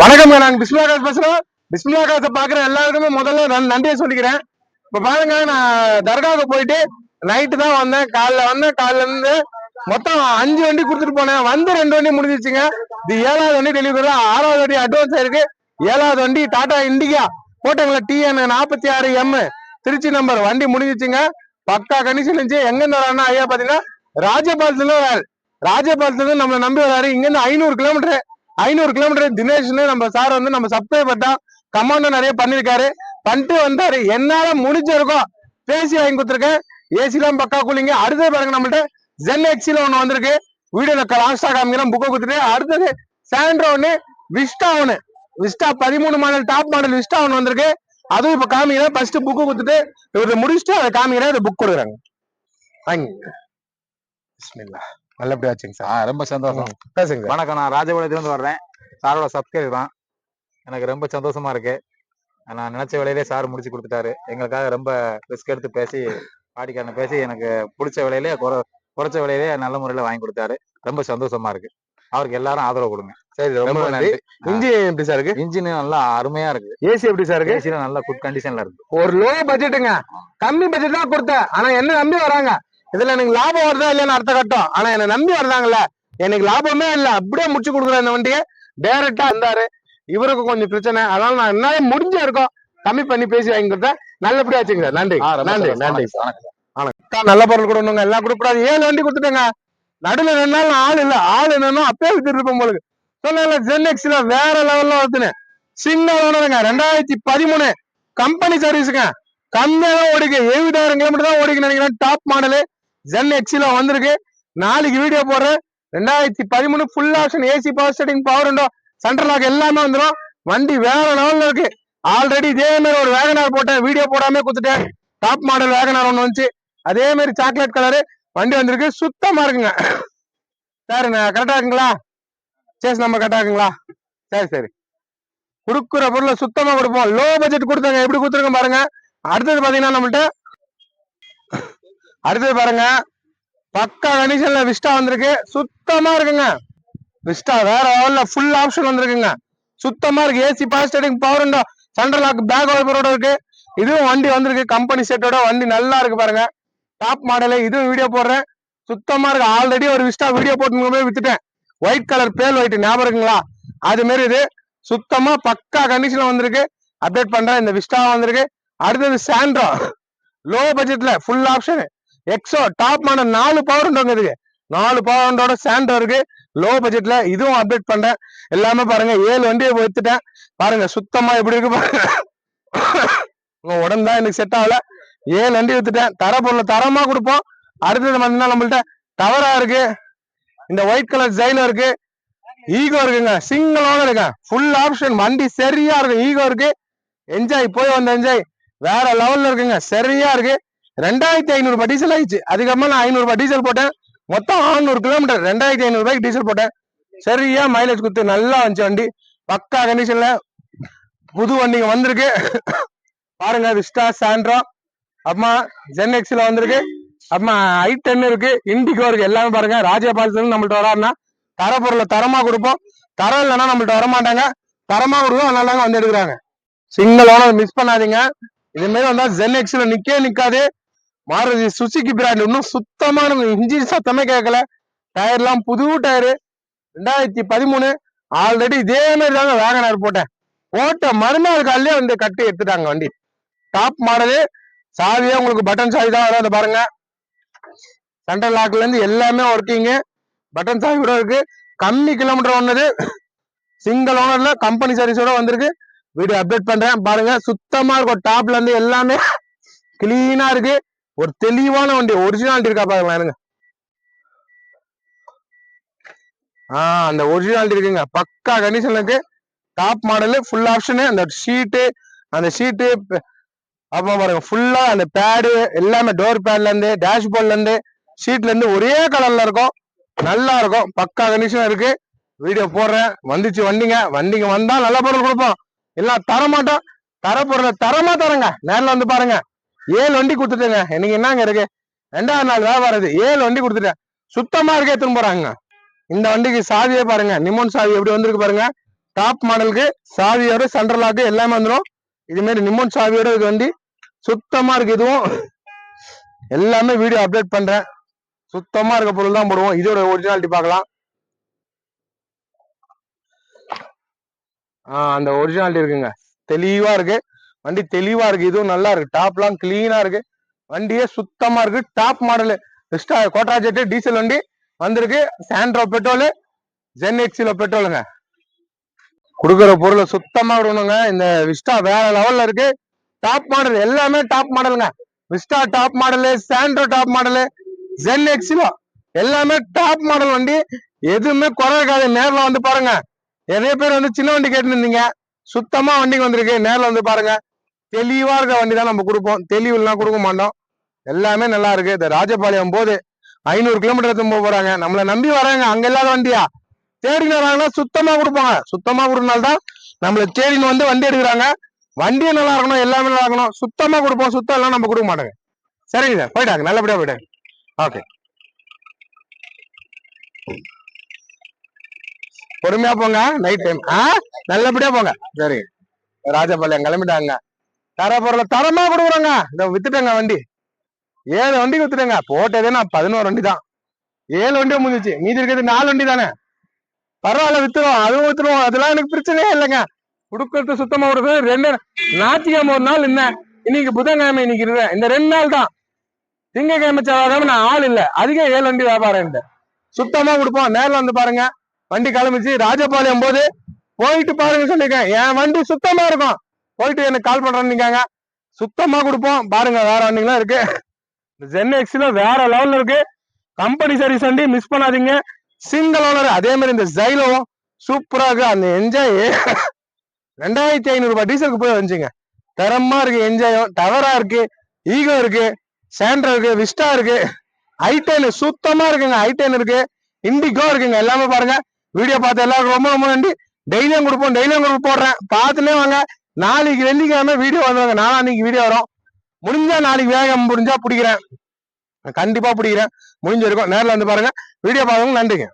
வணக்கம் நான் பிஸ்மிலா காசு பேசுறேன். பிஸ்மிலா காசை பாக்குற எல்லாருக்குமே முதல்ல நன்றியை சொல்லிக்கிறேன். இப்ப பாருங்க நான் தர்காவுக்கு போயிட்டு நைட்டு தான் வந்தேன். காலைல வந்தேன். காலைல இருந்து மொத்தம் அஞ்சு வண்டி கொடுத்துட்டு போனேன். வந்து ரெண்டு வண்டி முடிஞ்சிச்சுங்க இது ஏழாவது வண்டி டெலிவரி ஆறாவது வண்டி அட்வான்ஸ் ஆயிருக்கு ஏழாவது வண்டி டாடா இண்டிகா போட்டங்களா டிஎன் நாற்பத்தி ஆறு எம் திருச்சி நம்பர் வண்டி முடிஞ்சிச்சுங்க பக்கா கண்டிஷன் இருந்துச்சு. எங்க இருந்து வரான்னா ஐயா பாத்தீங்கன்னா ராஜபாலத்துல ராஜபாலத்துல வராரு. நம்மளை நம்பி வராரு. இங்க இருந்து ஐநூறு கிலோமீட்டர் ஐநூறு கிலோமீட்டர் தினேஷ்னு நம்ம சார் வந்து நம்ம சப்ளை பட்டா கமாண்டும் நிறைய பண்ணிருக்காரு. பண்ணிட்டு வந்தாரு. என்னால முடிஞ்சிருக்கும். பேசி வாங்கி கொடுத்துருக்கேன். ஏசிலாம் பக்கா கூலிங்க. அடுத்தது பாருங்க நம்மள்ட்ட ஜென் எக்ஸில ஒண்ணு வந்திருக்கு. வீடியோல லாஸ்டா காமிக்கிறேன். புக்கை கொடுத்துட்டு அடுத்தது சாண்ட்ரோ ஒண்ணு விஸ்டா ஒண்ணு. விஸ்டா பதிமூணு மாடல் டாப் மாடல் விஸ்டா ஒண்ணு வந்திருக்கு. அதுவும் இப்ப காமிக்கிறேன். ஃபர்ஸ்ட் புக்கு கொடுத்துட்டு இவரை முடிச்சுட்டு அதை காமிக்கிறேன். அதை புக் கொடுக்குறாங்க. வாங்கி பிஸ்மில்லா நல்லபடியா வச்சுங்க ஆ, சார் ரொம்ப சந்தோஷம். பேசுங்க வணக்கம் நான் ராஜபாளையத்துல வர்றேன். சாரோட சப்ஸ்கிரைப் தான். எனக்கு ரொம்ப சந்தோஷமா இருக்கு. நான் நினைச்ச வேலையிலே சார் முடிச்சு கொடுத்துட்டாரு. எங்களுக்காக ரொம்ப ரிஸ்க் எடுத்து பேசி பாடிக்காரனை பேசி எனக்கு பிடிச்ச விலையிலே குறை குறைச்ச விலையிலே நல்ல முறையில வாங்கி கொடுத்தாரு. ரொம்ப சந்தோஷமா இருக்கு. அவருக்கு எல்லாரும் ஆதரவு கொடுங்க. சரி ரொம்ப நன்றி. இஞ்சி எப்படி சார் இருக்கு? இன்ஜின் நல்லா அருமையா இருக்கு. ஏசி எப்படி சார் இருக்கு? ஏசில நல்ல குட் கண்டிஷன்ல இருக்கு. ஒரு லோ பட்ஜெட்டுங்க கம்மி பட்ஜெட் தான் கொடுத்தேன். ஆனா என்ன நம்பி வராங்க? இதுல எனக்கு லாபம் வருதா இல்லையான்னு அர்த்த கட்டம். ஆனா என்ன நம்பி வர்றாங்கல்ல. எனக்கு லாபமே இல்ல. அப்படியே முடிச்சு கொடுக்குறேன் இந்த வண்டியை. டைரக்டா வந்தாரு. இவருக்கு கொஞ்சம் பிரச்சனை. அதனால நான் என்னால முடிஞ்ச இருக்கோம் கம்மி பண்ணி பேசி வாங்கி கொடுத்தேன் நல்லபடியா வச்சுங்க நன்றி. நன்றி. நன்றி. வணக்கம், நல்ல பொருள் கொடுக்கணுங்க எல்லாம் கொடுக்கூடாது ஏழு வண்டி கொடுத்துட்டேங்க. நடுவில் ரெண்டு நாள் ஆள் இல்ல. ஆள் என்னன்னா அப்பயே வித்துட்டு இருப்போம் உங்களுக்கு சொன்ன ஜென்எக்ஸ்ல வேற லெவல்ல வருதுன்னு சிங்கிள் ஓனருங்க ரெண்டாயிரத்தி பதிமூணு கம்பெனி சர்வீஸுங்க கம்மியா தான் ஓடிக்கு. எழுபதாயிரம் கிலோமீட்டர் தான் ஓடிக்கு நினைக்கிறேன். டாப் மாடலு ஜென் எக்ஸில வந்திருக்கு. நாளைக்கு வீடியோ போடுறேன். ரெண்டாயிரத்தி பதிமூணு full option AC power steering power window? Central lock எல்லாமே வந்துடும் வண்டி வேற லெவலில் இருக்கு. ஆல்ரெடி இதே மாதிரி ஒரு வேகனார் போட்டேன். வீடியோ போடாம கொடுத்துட்டேன் டாப் மாடல் வேகனார் ஒன்று வந்துச்சு. அதே மாதிரி சாக்லேட் கலரு வண்டி வந்திருக்கு. சுத்தமா இருக்குங்க. சரி கரெக்டா இருக்குங்களா? சேஸ் நம்ம கரெக்டா இருக்குங்களா? சரி சரி. கொடுக்குற பொருளை சுத்தமா கொடுப்போம். லோ பட்ஜெட் கொடுத்தாங்க. எப்படி கொடுத்துருக்கோம் பாருங்க. அடுத்தது பாத்தீங்கன்னா நம்மள்ட்ட அடுத்தது பாருங்க. பக்கா கண்டிஷன்ல விஸ்டா வந்திருக்கு. சுத்தமா இருக்குங்க. விஸ்டா வேற லெவல்ல ஃபுல் ஆப்ஷன் வந்திருக்குங்க. சுத்தமா இருக்கு. AC pass power window central lock back வைப்பரோட இருக்கு. இதுவும் வண்டி வந்திருக்கு. கம்பெனி செட்டோட வண்டி நல்லா இருக்கு பாருங்க. டாப் மாடலு இதுவும் வீடியோ போடுறேன். சுத்தமா இருக்கு. ஆல்ரெடி ஒரு விஸ்டா வீடியோ போட்டு போய் வித்துட்டேன். ஒயிட் கலர் பேல் ஒயிட் ஞாபகம் இருக்குங்களா? அது மாரி இது. சுத்தமா பக்கா கண்டிஷன்ல வந்திருக்கு. அப்டேட் பண்றேன். இந்த விஸ்டா வந்திருக்கு. அடுத்தது சாண்ட்ரா லோ பட்ஜெட்ல ஃபுல் ஆப்ஷன் எக்ஸோ டாப் மாடல் நாலு பவர் உண்டோங்க இதுக்கு. நாலு பவர் உண்டோட சாண்ட்ரோ இருக்கு. லோ பட்ஜெட்ல இதுவும் அப்டேட் பண்றேன். எல்லாமே பாருங்க. ஏழு வண்டியை வித்துட்டேன் பாருங்க சுத்தமா எப்படி இருக்கு பாருங்க. உங்க உடம்பு தான் எனக்கு செட் ஆகல. ஏழு வண்டி வித்துட்டேன் தர பொருளை தரமா கொடுப்போம். அடுத்தது பார்த்தீங்கன்னா நம்மள்ட்ட டவரா இருக்கு. இந்த ஒயிட் கலர் ஜெயில இருக்கு. ஈகோ இருக்குங்க. சிங்கிளோட இருக்கு ஃபுல் ஆப்ஷன் வண்டி சரியா இருக்கு ஈகோ இருக்கு. என்ஜாய் போய் வந்த என்ஜாய் வேற லெவல்ல இருக்குங்க. சரியா இருக்கு. ரெண்டாயிரத்தி ஐநூறு ரூபாய் டீசல் ஆயிடுச்சு. அதுக்கப்புறமா நான் ஐநூறு ரூபாய் டீசல் போட்டேன். மொத்தம் 600 கிலோமீட்டர் ரெண்டாயிரத்தி ஐநூறு ரூபாய்க்கு டீசல் போட்டேன். சரியா மைலேஜ் கொடுத்து நல்லா வந்துச்சு வண்டி. பக்கா கண்டிஷன்ல புது வண்டிங்க வந்திருக்கு. பாருங்க விஸ்டா சாண்ட்ரோ அம்மா ஜென் எக்ஸ்ல வந்திருக்கு. அம்மா ஐ டென் இருக்கு இண்டிகோ இருக்கு எல்லாமே பாருங்க. ராஜபாலத்துல நம்மள்ட்ட வராருன்னா தர பொருளை தரமா கொடுப்போம். தரம் இல்லைன்னா நம்மள்ட்ட வர மாட்டாங்க தரமா கொடுக்கும் அதனால தாங்க வந்து எடுக்கிறாங்க. சிங்கிள் ஓனர் மிஸ் பண்ணாதீங்க. இது மாதிரி வந்தா ஜென் எக்ஸ்ல நிக்கே நிக்காது. Maruti Suzuki brand. இன்னும் சுத்தமான இன்ஜின் சத்தமே கேட்கல. டயர்லாம் புது டயரு ரெண்டாயிரத்தி பதிமூணு. ஆல்ரெடி இதே மாதிரி தாங்க வேகனார் போட்டேன். போட்ட மறுநாள் காலையிலே வந்து கட்டி எடுத்துட்டாங்க வண்டி. டாப் மாடலு சாவியே உங்களுக்கு பட்டன் சாவி தான் வரும் அதை பாருங்க சென்ட்ரல் லாக்ல இருந்து எல்லாமே ஒர்க்கிங்கு பட்டன் சாவி கூட இருக்கு. கம்மி கிலோமீட்டர் ஒன்னது சிங்கிள் ஓனர்ல கம்பெனி சர்வீஸோட வந்திருக்கு. வீடியோ அப்டேட் பண்றேன். பாருங்க. சுத்தமா இருக்கும். டாப்ல இருந்து எல்லாமே கிளீனா இருக்கு. ஒரு தெளிவான வண்டி ஒரிஜினாலிட்டி இருக்கா பாருங்க எனக்கு. ஆஹ் அந்த ஒரிஜினாலிட்டி இருக்குங்க. பக்கா கண்டிஷனுக்கு டாப் மாடலு ஃபுல் ஆப்ஷனு அந்த ஷீட்டு அந்த ஷீட்டு அப்புறம் பாருங்க ஃபுல்லா அந்த பேடு எல்லாமே டோர் பேட்ல இருந்து டேஷ்போர்ட்ல இருந்து ஷீட்ல இருந்து ஒரே கலர்ல இருக்கும். நல்லா இருக்கும். பக்கா கண்டிஷன் இருக்கு. வீடியோ போடுறேன். வந்துச்சு வண்டிங்க. வண்டிங்க வந்தா நல்ல பொருள் கொடுப்போம். எல்லாம் தரமாட்டோம். தர பொருளை தரமா தரங்க. நேரில் வந்து பாருங்க. ஏழு வண்டி கொடுத்துட்டேங்க. எனக்கு என்னங்க இருக்கு? ரெண்டாவது நாள் வியாபாரம் இது ஏழு வண்டி கொடுத்துட்டேன். சுத்தமா இருக்கே எடுத்துன்னு போறாங்க. இந்த வண்டிக்கு சாவியே பாருங்க. நிமோன் சாவி எப்படி வந்திருக்கு பாருங்க. டாப் மாடலுக்கு சாவியோட சென்ட்ரல் லாக்கு எல்லாமே வந்துடும் இது மாதிரி நிமோன் சாவியோட இது வண்டி சுத்தமா இருக்கு. இதுவும் எல்லாமே வீடியோ அப்டேட் பண்றேன். சுத்தமா இருக்க பொருள் தான் போடுவோம். இதோட ஒரிஜினாலிட்டி பார்க்கலாம். ஆஹ் அந்த ஒரிஜினாலிட்டி இருக்குங்க. தெளிவா இருக்கு. வண்டி தெளிவா இருக்கு. இதுவும் நல்லா இருக்கு. டாப்லாம் கிளீனா இருக்கு. வண்டியே சுத்தமா இருக்கு. டாப் மாடலு விஸ்டா கோட்டா ஜெட்டு டீசல் வண்டி வந்திருக்கு. சாண்ட்ரோ பெட்ரோலு ஜென் எக்ஸில பெட்ரோலுங்க கொடுக்குற பொருளை சுத்தமா விடணுங்க. இந்த விஸ்டா வேற லெவல்ல இருக்கு. டாப் மாடல் எல்லாமே டாப் மாடலுங்க Vista top model Santro top model Zen எக்ஸிலோ எல்லாமே டாப் மாடல் வண்டி. எதுவுமே குறை இருக்காது நேரில் வந்து பாருங்க. நிறைய பேர் வந்து சின்ன வண்டி கேட்டுருந்தீங்க சுத்தமா வண்டிக்கு வந்திருக்கு. நேரில் வந்து பாருங்க. தெளிவா இருக்க வண்டி தான் நம்ம கொடுப்போம். தெளிவுலாம் கொடுக்க மாட்டோம். எல்லாமே நல்லா இருக்கு. இந்த ராஜபாளையம் போது ஐநூறு கிலோமீட்டர் எடுத்து போக போறாங்க. நம்மள நம்பி வராங்க. அங்க இல்லாத வண்டியா? தேடின்னு வராங்கன்னா சுத்தமா கொடுப்பாங்க. சுத்தமா கொடுக்கனால தான் நம்மள தேடின்னு வந்து வண்டி எடுக்கிறாங்க. வண்டியும் நல்லா இருக்கணும். எல்லாமே நல்லா இருக்கணும். சுத்தமா கொடுப்போம். சுத்தம் எல்லாம் நம்ம கொடுக்க மாட்டாங்க. சரிங்க சார். போயிட்டாங்க நல்லபடியா போயிட்டாங்க ஓகே பொறுமையா போங்க. நைட் டைம் ஆ? நல்லபடியா போங்க. சரி. ராஜபாளையம் கிளம்பிட்டாங்க. தர பொருளை தரமா கொடுக்குறோங்க. இந்த வித்துட்டேங்க வண்டி. ஏழு வண்டி வித்துட்டேங்க. போட்டதே நான் பதினோரு வண்டி தான். ஏழு வண்டியும் முடிஞ்சிச்சு. மீதி இருக்கிறது நாலு வண்டி தானே? பரவாயில்ல வித்துருவோம். அதுவும் வித்துருவோம். அதெல்லாம் எனக்கு பிரச்சனையே இல்லைங்க. கொடுக்கறது சுத்தமா கொடுக்குறது ரெண்டு ஞாயிற்றுக்கிழமை ஒரு நாள் என்ன? இன்னைக்கு புதன்கிழமை இன்னைக்கு இருந்தேன் இந்த ரெண்டு நாள் தான். திங்கக்கிழமை செவ்வாய்க்கிழமை நான் ஆள் இல்லை. அதிகம் ஏழு வண்டி வியாபாரம் சுத்தமா கொடுப்போம். நேரில் வந்து பாருங்க. வண்டி கிளம்பிச்சு. ராஜபாளையம் போது போயிட்டு பாருங்க சொல்லிருக்கேன் என் வண்டி சுத்தமா இருக்கும். போயிட்டு எனக்கு கால் பண்றேன்னு சுத்தமா கொடுப்போம். பாருங்க வேற வண்டிங்களாம் இருக்கு. ஜென் எக்ஸ்ல வேற லெவல்ல இருக்கு. கம்பெனி சர்வீஸ் வண்டி மிஸ் பண்ணாதீங்க. சிங்கிள் ஓனர் அதே மாதிரி இந்த ஜைலோவும் சூப்பரா இருக்கு. அந்த என்ஜாய் ரெண்டாயிரத்தி ஐநூறு ரூபாய் டீசலுக்கு போய் வந்துச்சுங்க. தரமா இருக்கு என்ஜாயும் டவரா இருக்கு. ஈகோ இருக்கு. சாண்ட்ரா இருக்கு. விஸ்டா இருக்கு. ஐடென் சுத்தமா இருக்குங்க. ஐடென் இருக்கு. இண்டிகோ இருக்குங்க. எல்லாமே பாருங்க. வீடியோ பார்த்து எல்லாருக்கும் ரொம்ப ரொம்ப நன்றி. டெய்லியும் கொடுப்போம். டெய்லியும் கொடுப்போம் போடுறேன். பார்த்துனே வாங்க. நாளைக்கு வெள்ளிக்கிழமை வீடியோ வந்துருவாங்க நாளான்னைக்கு வீடியோ வரும். முடிஞ்சா நாளைக்கு வேகம் முடிஞ்சா பிடிக்கிறேன். கண்டிப்பா பிடிக்கிறேன். முடிஞ்சிருக்கும் நேர்ல வந்து பாருங்க. வீடியோ பாருங்க நன்றிங்க.